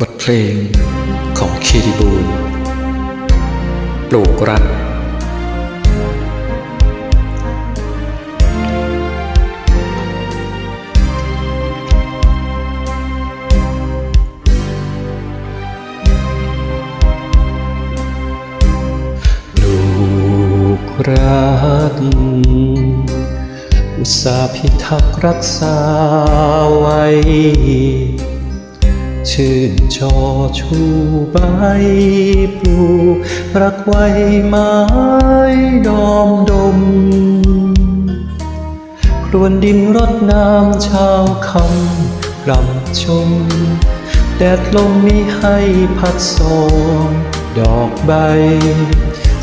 บทเพลงของคีริบูลปลูกรักลูกรักอุตสาหพิทักษ์รักษาไว้ ชื่นชอชูใบปลูกรักไว้ไม้ดอมดม ครวนดินรดน้ำช้าคำรำชม แดดลมมีให้พัดสองดอกใบ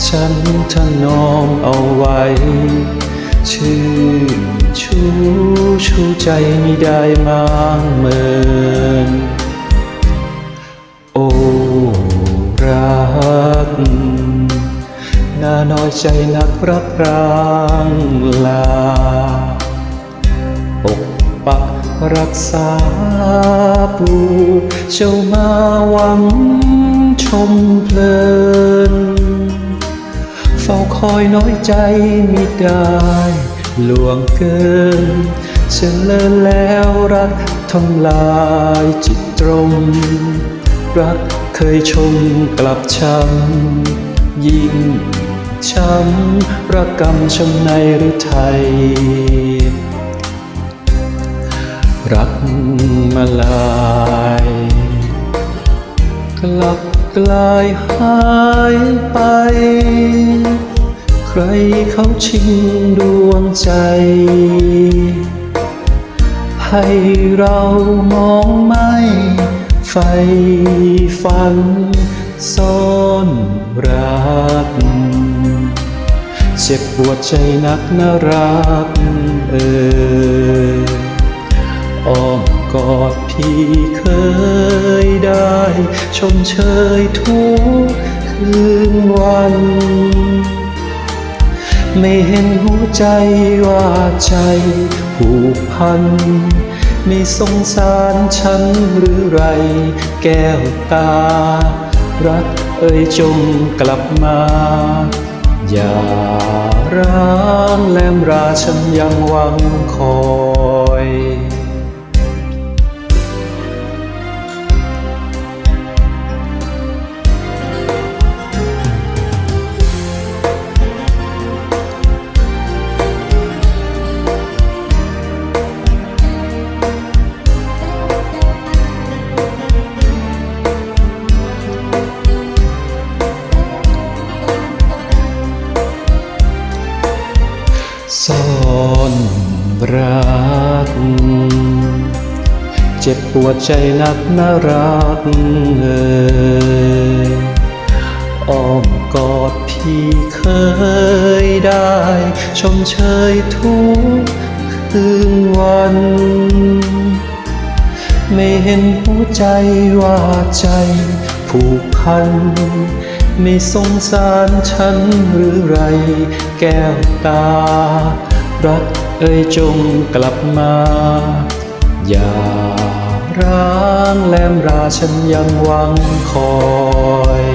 ฉันถนอมเอาไว้ ชื่นชูชูใจมิได้มางเมิน ใจนักรักรางลา ปกปักรักษาปูเจ้ามาหวังชมเพลิน เฝ้าคอยน้อยใจมิได้ลวงเกินเฉลินแล้วรักทำลายจิตตรง รักเคยชมกลับช้ำยิ่ง ช้ำระกำช้ำในหรือไทย รักมาลายกลับกลายหายไป ใครเขาชิงดวงใจ ให้เรามองไม่ไฟฝัน ซ่อนรัก เจ็บปวดใจนักน่ารักเอออ้อมกอดพี่เคยได้ ชมเชยทุกคืนวัน ไม่เห็นหัวใจว่าใจผูกพันไม่สงสารฉันหรือไร แก้วตา รักเอ่ยจงกลับมา อย่าร้างแลมราฉันยังหวังคอย รัก เจ็บปวดใจนักน่ารักเอยอ้อมกอดพี่เคยได้ ชมเชยทุกคืนวัน ไม่เห็นหัวใจว่าใจผูกพันไม่สงสารฉันหรือไร แก้วตา รัก เอ่ยจงกลับมา อย่าร้างแลมราฉันยังหวังคอย